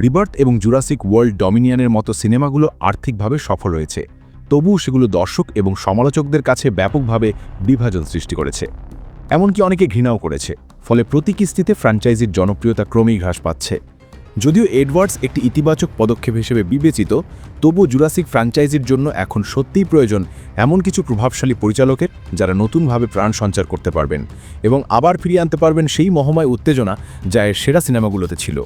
Rebirth এবং Jurassic world ডমিনিয়ানের মতো সিনেমাগুলো আর্থিকভাবে সফল হয়েছে। তবুও সেগুলো দর্শক এবং সমালোচকদের কাছে ব্যাপকভাবে বিভাজন সৃষ্টি করেছে। এমনকি অনেকে ঘৃণাও করেছে, ফলে প্রতি কিস্তিতে ফ্র্যাঞ্চাইজির জনপ্রিয়তা ক্রমেই হ্রাস পাচ্ছে। যদিও এডওয়ার্ডস একটি ইতিবাচক পদক্ষেপ হিসেবে বিবেচিত, তবুও জুরাসিক ফ্র্যাঞ্চাইজির জন্য এখন সত্যিই প্রয়োজন এমন কিছু প্রভাবশালী পরিচালকের যারা নতুনভাবে প্রাণ সঞ্চার করতে পারবেন এবং আবার ফিরিয়ে আনতে পারবেন সেই মহময় উত্তেজনা যা এর সেরা সিনেমাগুলোতে ছিল।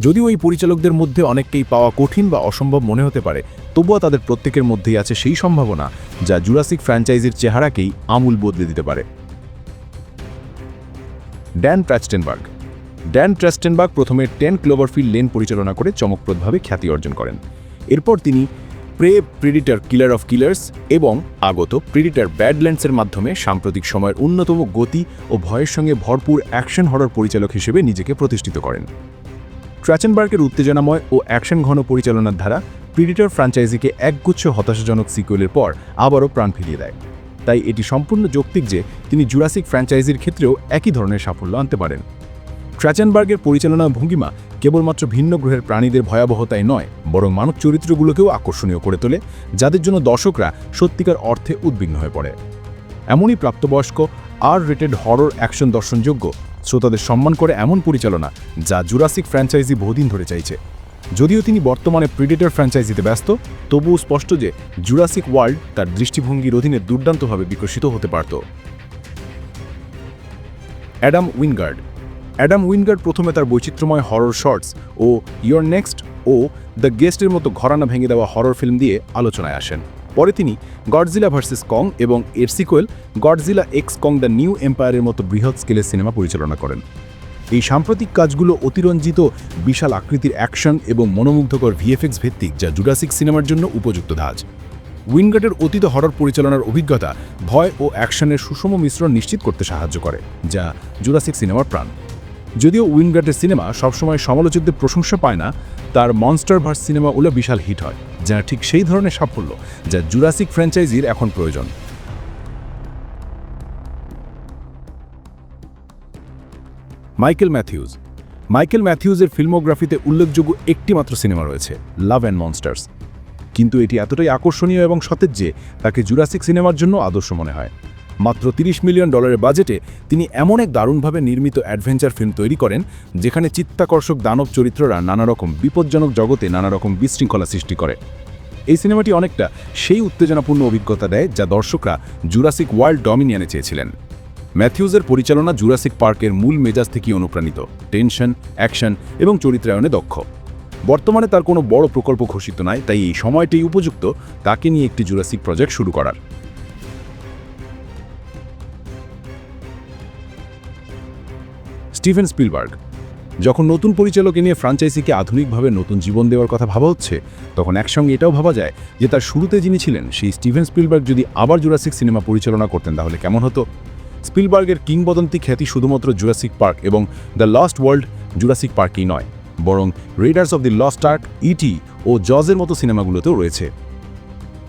যদিও এই পরিচালকদের মধ্যে অনেককেই পাওয়া কঠিন বা অসম্ভব মনে হতে পারে, তবুও তাদের প্রত্যেকের মধ্যেই আছে সেই সম্ভাবনা, যা জুরাসিক ফ্র্যাঞ্চাইজির চেহারাকেই আমূল বদলে দিতে পারে। ড্যান ট্র্যাস্টেনবার্গ ড্যান ট্র্যাস্টেনবার্গ প্রথমে টেন ক্লোভারফিল্ড লেন পরিচালনা করে চমকপ্রদভাবে খ্যাতি অর্জন করেন। এরপর তিনি prey predator killer of killers এবং আগত প্রিডিটার ব্যাডল্যান্ডসের মাধ্যমে সাম্প্রতিক সময়ের অন্যতম গতি ও ভয়ের সঙ্গে ভরপুর অ্যাকশন হরর পরিচালক হিসেবে নিজেকে প্রতিষ্ঠিত করেন। ট্র্যাচেনবার্গের উত্তেজনাময় ও অ্যাকশন ঘন পরিচালনার ধারা প্রিডিটর ফ্র্যাঞ্চাইজিকে একগুচ্ছ হতাশাজনক সিকুয়েলের পর আবারও প্রাণ ফিরিয়ে দেয়। তাই এটি সম্পূর্ণ যৌক্তিক যে তিনি জুরাসিক ফ্র্যাঞ্চাইজির ক্ষেত্রেও একই ধরনের সাফল্য আনতে পারেন। ট্র্যাচেনবার্গের পরিচালনা ভঙ্গিমা কেবলমাত্র ভিন্ন গ্রহের প্রাণীদের ভয়াবহতায় নয়, বরং মানব চরিত্রগুলোকেও আকর্ষণীয় করে তোলে, যাদের জন্য দর্শকরা সত্যিকার অর্থে উদ্বিগ্ন হয়ে পড়ে। এমনই প্রাপ্তবয়স্ক আর রেটেড হরর অ্যাকশন দর্শনযোগ্য শ্রোতাদের সম্মান করে এমন পরিচালনা যা জুরাসিক ফ্র্যাঞ্চাইজি বহুদিন ধরে চাইছে। যদিও তিনি বর্তমানে প্রিডেটর ফ্র্যাঞ্চাইজিতে ব্যস্ত, তবুও স্পষ্ট যে জুরাসিক ওয়ার্ল্ড তার দৃষ্টিভঙ্গির অধীনে দুর্দান্তভাবে বিকশিত হতে পারত। Adam Wingard. অ্যাডাম উইনগার্ড প্রথমে তার বৈচিত্র্যময় হরর শর্টস ও ইয়োর নেক্সট ও দ্য গেস্টের মতো ঘরানা ভেঙে দেওয়া হরর ফিল্ম দিয়ে আলোচনায় আসেন। পরে তিনি গডজিলা ভার্সেস কং এবং এর sequel Godzilla X Kong the new এম্পায়ারের মতো বৃহৎ স্কেলের সিনেমা পরিচালনা করেন। এই সাম্প্রতিক কাজগুলো অতিরঞ্জিত বিশাল আকৃতির অ্যাকশন এবং মনোমুগ্ধকর ভিএফএক্স ভিত্তিক যা জুরাসিক সিনেমার জন্য উপযুক্ত ধাজ উইনগাটের অতীত হরর পরিচালনার অভিজ্ঞতা, ভয় ও অ্যাকশনের সুষম মিশ্রণ নিশ্চিত করতে সাহায্য করে, যা জুরাসিক সিনেমার প্রাণ। যদিও উইনগাটের সিনেমা সবসময় সমালোচকদের প্রশংসা পায় না, তার মনস্টার ভার্স সিনেমাগুলো বিশাল হিট হয়। যা ঠিক সেই ধরনের সাফল্য যা জুরাসিক ফ্র্যাঞ্চাইজির এখন প্রয়োজন। Michael Matthews. মাইকেল ম্যাথিউজের ফিল্মোগ্রাফিতে উল্লেখযোগ্য একটিমাত্র সিনেমা রয়েছে, লাভ অ্যান্ড মনস্টার্স। কিন্তু এটি এতটাই আকর্ষণীয় এবং সতেজ যে তাকে জুরাসিক সিনেমার জন্য আদর্শ মনে হয়। মাত্র ৩০ মিলিয়ন ডলারের বাজেটে তিনি এমন এক দারুণভাবে নির্মিত অ্যাডভেঞ্চার ফিল্ম তৈরি করেন, যেখানে চিত্তাকর্ষক দানব চরিত্ররা নানা রকম বিপজ্জনক জগতে নানা রকম বিশৃঙ্খলা সৃষ্টি করে। এই সিনেমাটি অনেকটা সেই উত্তেজনাপূর্ণ অভিজ্ঞতা দেয় যা দর্শকরা জুরাসিক ওয়ার্ল্ড ডমিনিয়ানে চেয়েছিলেন। ম্যাথিউজের পরিচালনা জুরাসিক পার্কের মূল মেজাজ থেকে অনুপ্রাণিত। টেনশন, অ্যাকশন এবং চরিত্রায়নে দক্ষ। বর্তমানে তার কোনো বড় প্রকল্প ঘোষিত নয় তাই এই সময়টি উপযুক্ত তাকে নিয়ে একটি জুরাসিক প্রজেক্ট শুরু করার। Steven Spielberg. যখন নতুন পরিচালক নিয়ে ফ্রাঞ্চাইজিকে আধুনিকভাবে নতুন জীবন দেওয়ার কথা ভাবা হচ্ছে, তখন একসঙ্গে এটাও ভাবা যায় যে তার শুরুতে যিনি ছিলেন, সেই স্টিভেন স্পিলবার্গ যদি আবার জুরাসিক সিনেমা পরিচালনা করতেন তাহলে কেমন হতো? স্পিলবার্গের কিংবদন্তি খ্যাতি শুধুমাত্র জুরাসিক পার্ক এবং দ্য লস্ট ওয়ার্ল্ড জুরাসিক পার্কই নয়, বরং raiders of the lost ark ET ও জজের মতো সিনেমাগুলোতেও রয়েছে।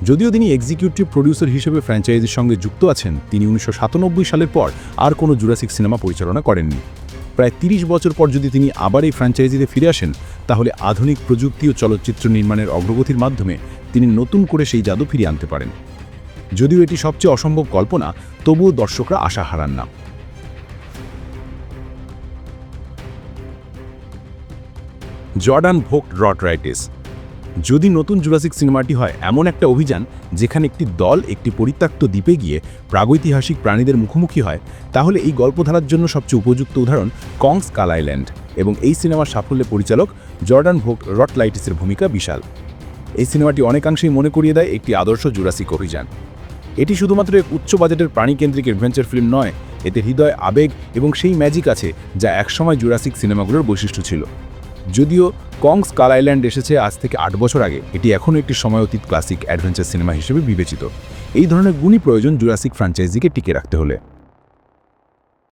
যদিও তিনি এক্সিকিউটিভ প্রডিউসার হিসেবে ফ্র্যাঞ্চাইজির সঙ্গে যুক্ত আছেন, তিনি উনিশশো সাতানব্বই সালের পর আর কোনো জুরাসিক সিনেমা পরিচালনা করেননি। প্রায় ৩০ বছর পর যদি তিনি আবার এই ফ্র্যাঞ্চাইজিতে ফিরে আসেন, তাহলে আধুনিক প্রযুক্তি ও চলচ্চিত্র নির্মাণের অগ্রগতির মাধ্যমে তিনি নতুন করে সেই জাদু ফিরিয়ে আনতে পারেন। যদিও এটি সবচেয়ে অসম্ভব কল্পনা, তবুও দর্শকরা আশা হারান না। জর্ডান ভোক রট রটরাইটিস যদি নতুন জুরাসিক সিনেমাটি হয়, এমন একটা অভিযান যেখানে একটি দল একটি পরিত্যক্ত দ্বীপে গিয়ে প্রাগৈতিহাসিক প্রাণীদের মুখোমুখি হয়, তাহলে এই গল্পধারার জন্য সবচেয়ে উপযুক্ত উদাহরণ কংস কাল আইল্যান্ড এবং এই সিনেমার সাফল্যের পরিচালক জর্ডান ভোক্ট রটলাইটিসের ভূমিকা বিশাল। এই সিনেমাটি অনেকাংশেই মনে করিয়ে দেয় একটি আদর্শ জুরাসিক অভিযান। এটি শুধুমাত্র এক উচ্চ বাজেটের প্রাণীকেন্দ্রিক অ্যাডভেঞ্চার ফিল্ম নয়, এতে হৃদয়, আবেগ এবং সেই ম্যাজিক আছে যা একসময় জুরাসিক সিনেমাগুলোর বৈশিষ্ট্য ছিল। যদিও কংস কাল আইল্যান্ড এসেছে আজ থেকে আট বছর আগে, এটি এখনও একটি সময় অতীত ক্লাসিক অ্যাডভেঞ্চার সিনেমা হিসেবে বিবেচিত। এই ধরনের গুণী প্রয়োজন জুরাসিক ফ্র্যাঞ্চাইজিকে টিকে রাখতে হলে।